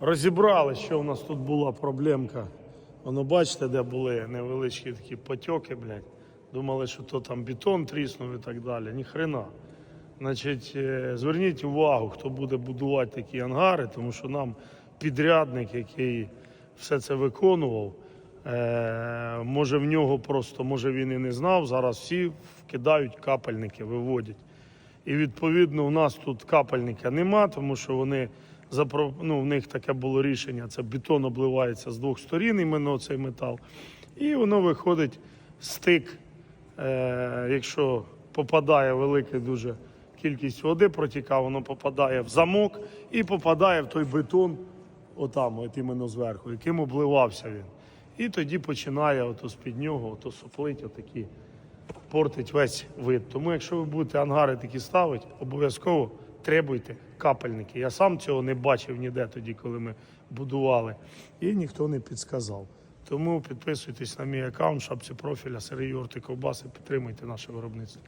Розібрали, що у нас тут була проблемка. Воно бачите, де були невеличкі такі потьоки, блядь. Думали, що то там бетон тріснув і так далі. Ні хрена. Значить, е, зверніть увагу, хто буде будувати такі ангари, тому що нам підрядник, який все це виконував, е, може в нього просто, може він і не знав. Зараз всі вкидають капельники, виводять. І відповідно у нас тут капельника нема, тому що вони запро... ну, в них таке було рішення. Це бетон обливається з двох сторін, іменно цей метал. І воно виходить стик. Е, якщо попадає велика дуже кількість води, протікає, воно попадає в замок і попадає в той бетон, отам, от іменно зверху, яким обливався він. І тоді починає ото з-під нього ото соплить отакі портить весь вид. Тому якщо ви будете ангари такі ставити, обов'язково требуйте капельники. Я сам цього не бачив ніде тоді, коли ми будували, і ніхто не підсказав. Тому підписуйтесь на мій аккаунт, шапці профіля, Сергій Орти Ковбаси, підтримуйте наше виробництво.